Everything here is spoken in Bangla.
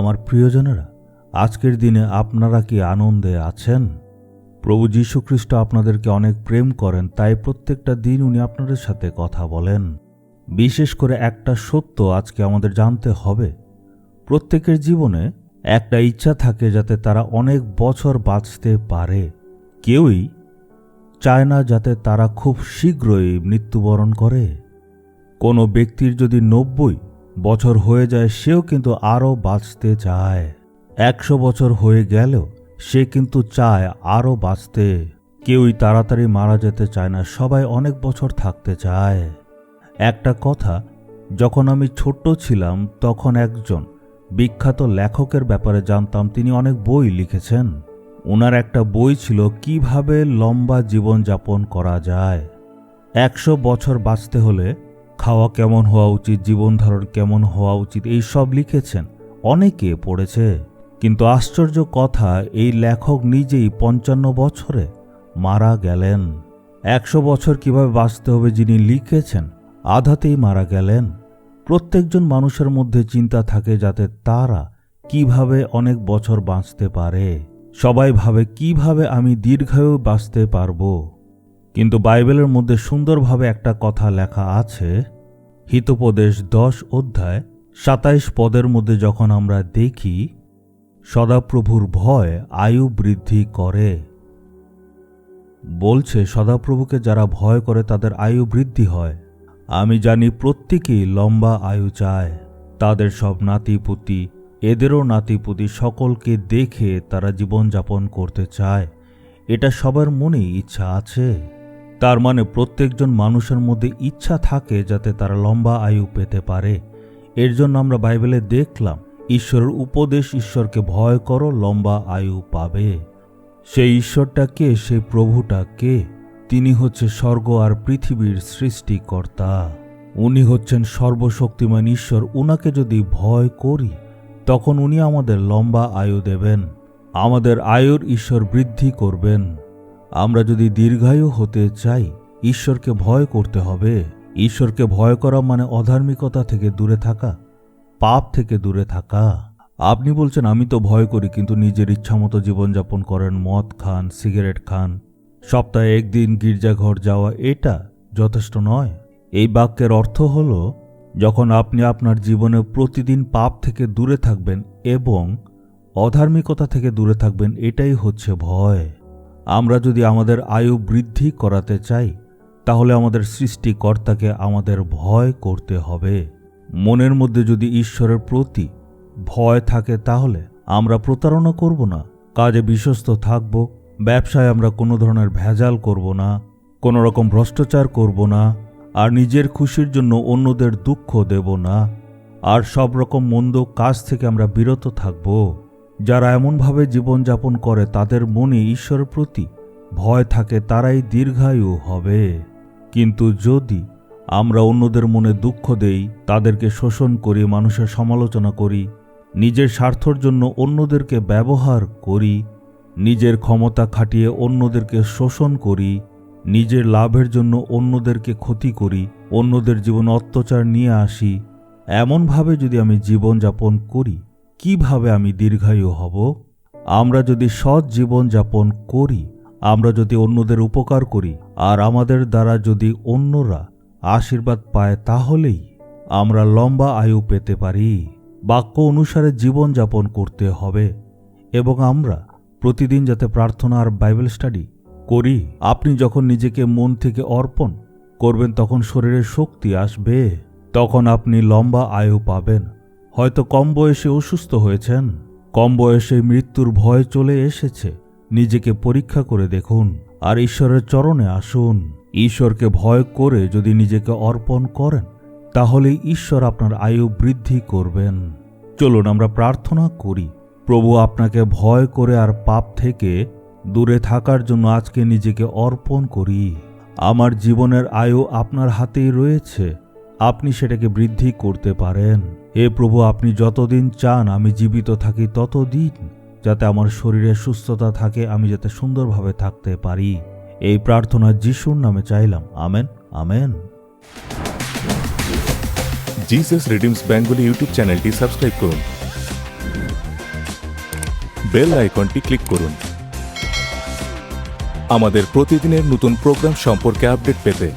আমার প্রিয়জনেরা, আজকের দিনে আপনারা কি আনন্দে আছেন? প্রভু যীশুখ্রিস্ট আপনাদেরকে অনেক প্রেম করেন, তাই প্রত্যেকটা দিন উনি আপনাদের সাথে কথা বলেন। বিশেষ করে একটা সত্য আজকে আমাদের জানতে হবে। প্রত্যেকের জীবনে একটা ইচ্ছা থাকে যাতে তারা অনেক বছর বাঁচতে পারে। কেউই চায় না যাতে তারা খুব শীঘ্রই মৃত্যুবরণ করে। কোনো ব্যক্তির যদি নব্বই বছর হয়ে যায়, সেও কিন্তু আরও বাঁচতে চায়। একশো বছর হয়ে গেলেও সে কিন্তু চায় আরও বাঁচতে। কেউই তাড়াতাড়ি মারা যেতে চায় না, সবাই অনেক বছর থাকতে চায়। একটা কথা, যখন আমি ছোট্ট ছিলাম, তখন একজন বিখ্যাত লেখকের ব্যাপারে জানতাম, তিনি অনেক বই লিখেছেন। ওনার একটা বই ছিল, কীভাবে লম্বা জীবন যাপন করা যায়? একশো বছর বাঁচতে হলে খাওয়া কেমন হওয়া উচিত জীবনধারণ কেমন হওয়া উচিত, এই সব লিখেছেন। অনেকে পড়েছে। কিন্তু আশ্চর্য কথা, এই লেখক নিজেই পঞ্চান্ন বছরে মারা গেলেন। একশো বছর কীভাবে বাঁচতে হবে যিনি লিখেছেন, আধাতেই মারা গেলেন। প্রত্যেকজন মানুষের মধ্যে চিন্তা থাকে যাতে তারা কীভাবে অনেক বছর বাঁচতে পারে। সবাই ভাবে, কীভাবে আমি দীর্ঘায়ু বাঁচতে পারব? কিন্তু বাইবেলের মধ্যে সুন্দরভাবে একটা কথা লেখা আছে। হিতোপদেশ দশ অধ্যায় সাতাইশ পদের মধ্যে যখন আমরা দেখি, সদাপ্রভুর ভয় আয়ু বৃদ্ধি করে। বলছে, সদাপ্রভুকে যারা ভয় করে তাদের আয়ু বৃদ্ধি হয়। আমি জানি প্রত্যেকেই লম্বা আয়ু চায়। তাদের সব নাতিপুতি, এদেরও নাতিপুতি সকলকে দেখে তারা জীবনযাপন করতে চায়। এটা সবার মনেই ইচ্ছা আছে। তার মানে প্রত্যেকজন মানুষের মধ্যে ইচ্ছা থাকে যাতে তারা লম্বা আয়ু পেতে পারে। এর জন্য আমরা বাইবেলে দেখলাম, ঈশ্বরের উপদেশ ঈশ্বরকে ভয় করো, লম্বা আয়ু পাবে। সেই ঈশ্বরটা কে? সেই প্রভুটা কে? তিনি হচ্ছে স্বর্গ আর পৃথিবীর সৃষ্টিকর্তা। উনি হচ্ছেন সর্বশক্তিমান ঈশ্বর। উনাকে যদি ভয় করি, তখন উনি আমাদের লম্বা আয়ু দেবেন। আমাদের আয়ুর ঈশ্বর বৃদ্ধি করবেন। আমরা যদি দীর্ঘায়ু হতে চাই, ঈশ্বরকে ভয় করতে হবে। ঈশ্বরকে ভয় করা মানে অধার্মিকতা থেকে দূরে থাকা, পাপ থেকে দূরে থাকা। আপনি বলছেন, আমি তো ভয় করি, কিন্তু নিজের ইচ্ছামতো জীবনযাপন করেন, মদ খান, সিগারেট খান। সপ্তাহে একদিন গির্জাঘর যাওয়া, এটা যথেষ্ট নয়। এই বাক্যের অর্থ হল, যখন আপনি আপনার জীবনে প্রতিদিন পাপ থেকে দূরে থাকবেন এবং অধার্মিকতা থেকে দূরে থাকবেন, এটাই হচ্ছে ভয়। আমরা যদি আমাদের আয়ু বৃদ্ধি করাতে চাই, তাহলে আমাদের সৃষ্টিকর্তাকে আমাদের ভয় করতে হবে। মনের মধ্যে যদি ঈশ্বরের প্রতি ভয় থাকে, তাহলে আমরা প্রতারণা করব না। কাজে বিশ্বস্ত থাকব, ব্যবসায় আমরা কোনো ধরনের ভেজাল করব না, কোনো রকম ভ্রষ্টাচার করব না, আর নিজের খুশির জন্য অন্যদের দুঃখ দেব না, আর সব রকম মন্দ কাজ থেকে আমরা বিরত থাকব। যারা এমনভাবে জীবনযাপন করে তাদের মনে ঈশ্বরের প্রতি ভয় থাকে তারাই দীর্ঘায়ু হবে। কিন্তু যদি আমরা অন্যদের মনে দুঃখ দেই, তাদেরকে শোষণ করি, মানুষের সমালোচনা করি, নিজের স্বার্থর জন্য অন্যদেরকে ব্যবহার করি, নিজের ক্ষমতা খাটিয়ে অন্যদেরকে শোষণ করি, নিজের লাভের জন্য অন্যদেরকে ক্ষতি করি, অন্যদের জীবন অত্যাচার নিয়ে আসি, এমনভাবে যদি আমি জীবনযাপন করি কীভাবে আমি দীর্ঘায়ু হব? আমরা যদি সৎ জীবনযাপন করি, আমরা যদি অন্যদের উপকার করি, আর আমাদের দ্বারা যদি অন্যরা আশীর্বাদ পায়, তাহলেই আমরা লম্বা আয়ু পেতে পারি। বাক্য অনুসারে জীবনযাপন করতে হবে, এবং আমরা প্রতিদিন যাতে প্রার্থনা আর বাইবেল স্টাডি করি, আপনি যখন নিজেকে মন থেকে অর্পণ করবেন, তখন শরীরের শক্তি আসবে, তখন আপনি লম্বা আয়ু পাবেন। হয়তো কম বয়সে অসুস্থ হয়েছেন। কম বয়সে মৃত্যুর ভয় চলে এসেছে। নিজেকে পরীক্ষা করে দেখুন আর ঈশ্বরের চরণে আসুন। ঈশ্বরকে ভয় করে যদি নিজেকে অর্পণ করেন তাহলে ঈশ্বর আপনার আয়ু বৃদ্ধি করবেন। চলুন আমরা প্রার্থনা করি, প্রভু আপনাকে ভয় করে আর পাপ থেকে দূরে থাকার জন্য আজকে নিজেকে অর্পণ করি। আমার জীবনের আয়ু আপনার হাতেই রয়েছে। আপনি সেটাকে বৃদ্ধি করতে পারেন। এ প্রভু, আপনি যতদিন চান আমি জীবিত থাকি ততদিন, যাতে আমার শরীরে সুস্থতা থাকে, আমি যাতে সুন্দরভাবে থাকতে পারি। এই প্রার্থনা যিশুর নামে চাইলাম। Amen amen. Jesus redeems Bengali YouTube চ্যানেলটি সাবস্ক্রাইব করুন। বেল আইকনটি ক্লিক করুন। আমাদের প্রতিদিনের নতুন প্রোগ্রাম সম্পর্কে আপডেট পেতে